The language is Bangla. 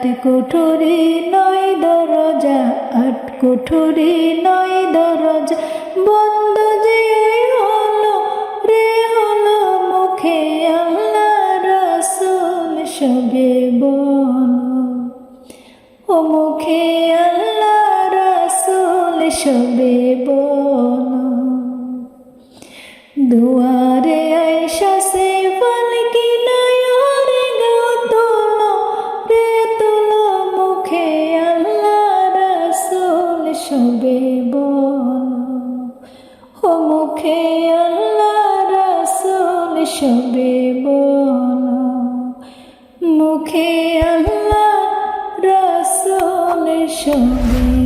আট কোঠরি নয় দরজা, আট কোঠরি নয় দরজা। বন্ধ যে হলো, রে হলো মুখে আল্লাহ রসুল, সবে বলো ও মুখে আল্লাহ রসুল, সবে বলো দুয়ারে সবে বল মুখে আল্লাহ রসলে সবে